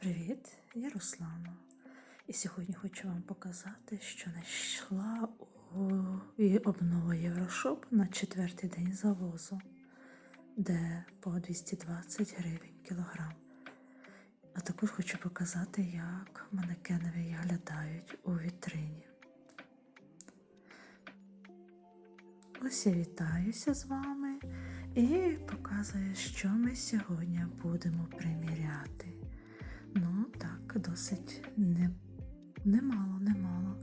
Привіт, я Руслана. І сьогодні хочу вам показати, що знайшла у обнова Єврошоп на четвертий день завозу, де по 220 гривень кілограм. А також хочу показати, як манекени виглядають у вітрині. Ось я вітаюся з вами і показую, що ми сьогодні будемо приміряти. Ну, так, досить не, немало, немало.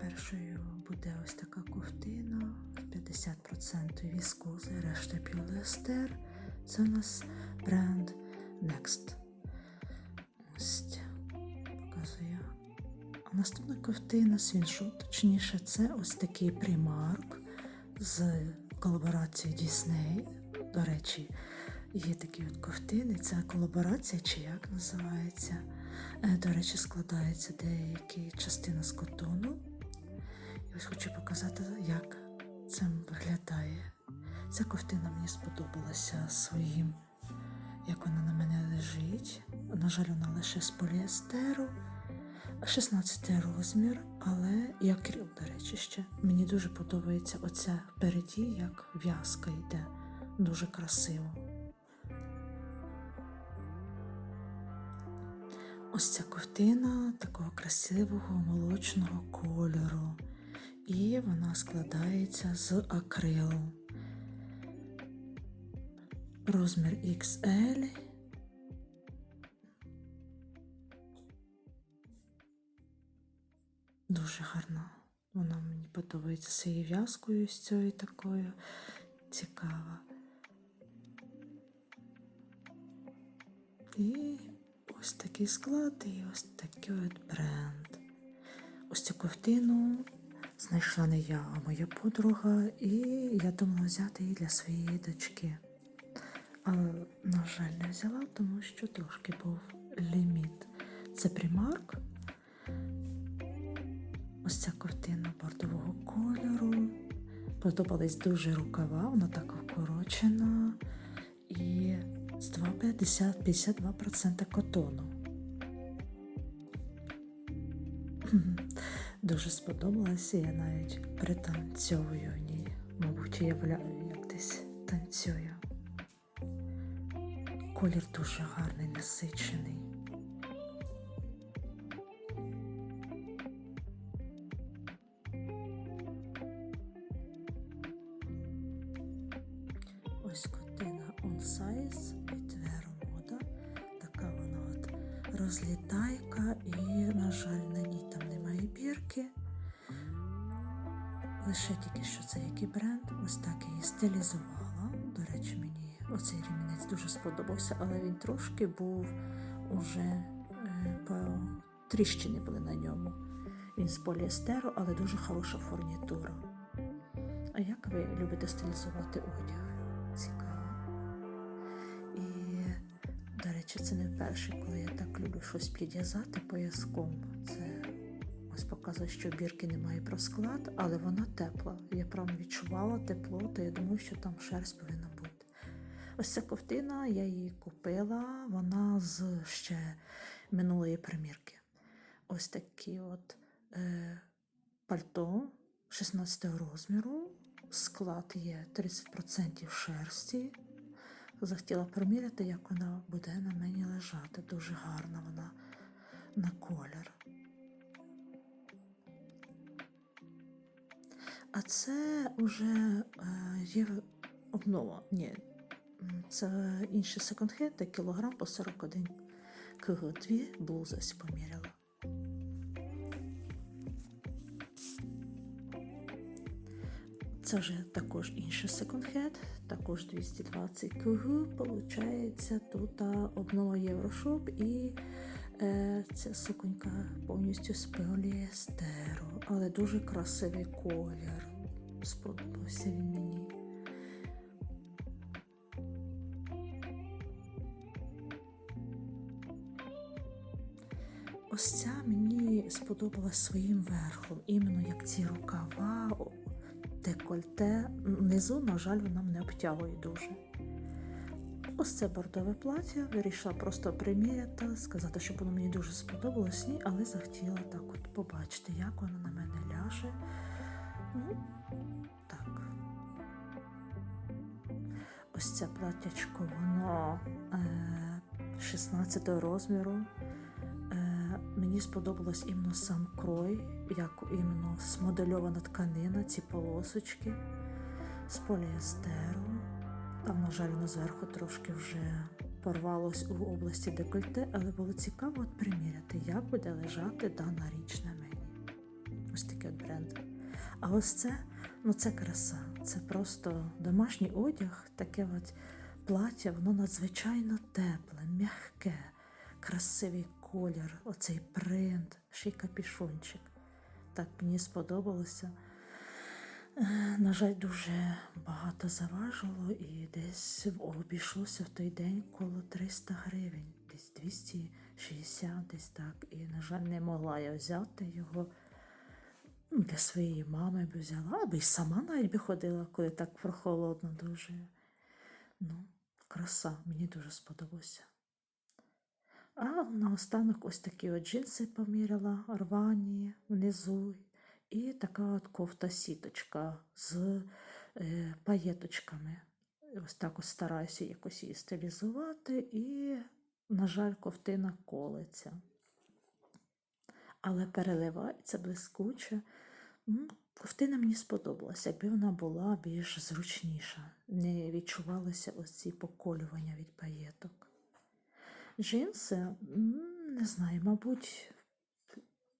Першою буде ось така ковтина, 50% віскози, решта поліестер. Це у нас бренд Next. Ось показую. А наступна ковтина свіншот, точніше, це ось такий примарк з колаборацією Disney. До речі, є такі от ковтини, це колаборація, чи як називається. Е, До речі, складається деякі частина з котону. І ось хочу показати, як це виглядає. Ця ковтина мені сподобалася своїм, як вона на мене лежить. На жаль, вона лише з поліестеру. 16 розмір, але і акрил, до речі, ще. Мені дуже подобається оця впереді, як в'язка йде. Дуже красиво. Ось ця ковтина такого красивого молочного кольору. І вона складається з акрилу. Розмір XL. Дуже гарна. Вона мені подобається своєю в'язкою з цією такою цікава. І ось такий склад, і ось такий от бренд. Ось цю ковтину знайшла не я, а моя подруга, і я думала взяти її для своєї дочки. Але, на жаль, не взяла, тому що трошки був ліміт. Це примарк. Ось ця ковтина бордового кольору. Подобались дуже рукава, вона так вкорочена. І з 2,50 52% котону. Дуже сподобалася, я навіть пританцьовую в ній. Мабуть, уявляю, як десь танцюю. Колір дуже гарний, насичений. Ось котина On Size розлітайка, і, на жаль, на ній там немає бірки. Лише тільки що це який бренд, ось так її стилізувала. До речі, мені оцей ремінець дуже сподобався, але він трошки був уже е, по тріщини були на ньому. Він з поліестеру, але дуже хороша фурнітура. А як ви любите стилізувати одяг? Речі, це не перше, коли я так люблю щось підв'язати пояском. Це ось показує, що бірки немає про склад, але вона тепла. Я прям відчувала тепло, то я думаю, що там шерсть повинна бути. Ось ця ковтина, я її купила, вона з ще минулої примірки. Ось такі от е, пальто 16 розміру. Склад є 30% шерсті. Захотіла приміряти, як вона буде на мені лежати. Дуже гарна вона на колір. А це вже е, є обнова. Ні, це інший секонд-хенд, кілограм по 41 кг. Дві блузи поміряла. Це вже також інший секонд-хенд, також 220 кг. Получається тут а, обнова Єврошоп і е, ця суконька повністю з поліестеру, але дуже красивий колір. Сподобався він мені. Ось ця мені сподобалась своїм верхом, іменно як ці рукава, декольте. Внизу, на жаль, вона мене обтягує дуже. ось це бордове плаття. Вирішила просто приміряти, сказати, щоб воно мені дуже сподобалось, ні, але захотіла так от побачити, як воно на мене ляже. Ну, так. Ось це платтячко, воно е, 16 розміру. Мені сподобалось іменно сам крой, як іменно смодельована тканина, ці полосочки з поліестеру. Там, на жаль, воно зверху трошки вже порвалось у області декольте, але було цікаво от приміряти, як буде лежати дана річ на мені. Ось такий от бренд. А ось це, ну це краса. Це просто домашній одяг, таке от плаття, воно надзвичайно тепле, м'яке, красивий колір, оцей принт, ще й капішончик. Так мені сподобалося. Е, На жаль, дуже багато заважило і десь обійшлося в той день коло 300 гривень, десь 260, десь так. І, на жаль, не могла я взяти його ну, для своєї мами би взяла, або й сама навіть би ходила, коли так прохолодно дуже. Ну, краса, мені дуже сподобалося. А наостанок ось такі от джинси поміряла, рвані внизу, і така от кофта-сіточка з е, паєточками. Ось так ось стараюся якось її стилізувати, і, на жаль, ковтина колиться. Але переливається блискуче. Ковтина мені сподобалася, якби вона була більш зручніша, не відчувалося ось ці поколювання від паєток. Джинси, не знаю, мабуть,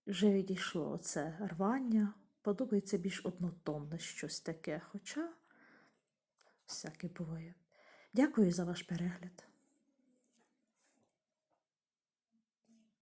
вже відійшло це рвання. Подобається більш однотонне щось таке, хоча всяке буває. Дякую за ваш перегляд.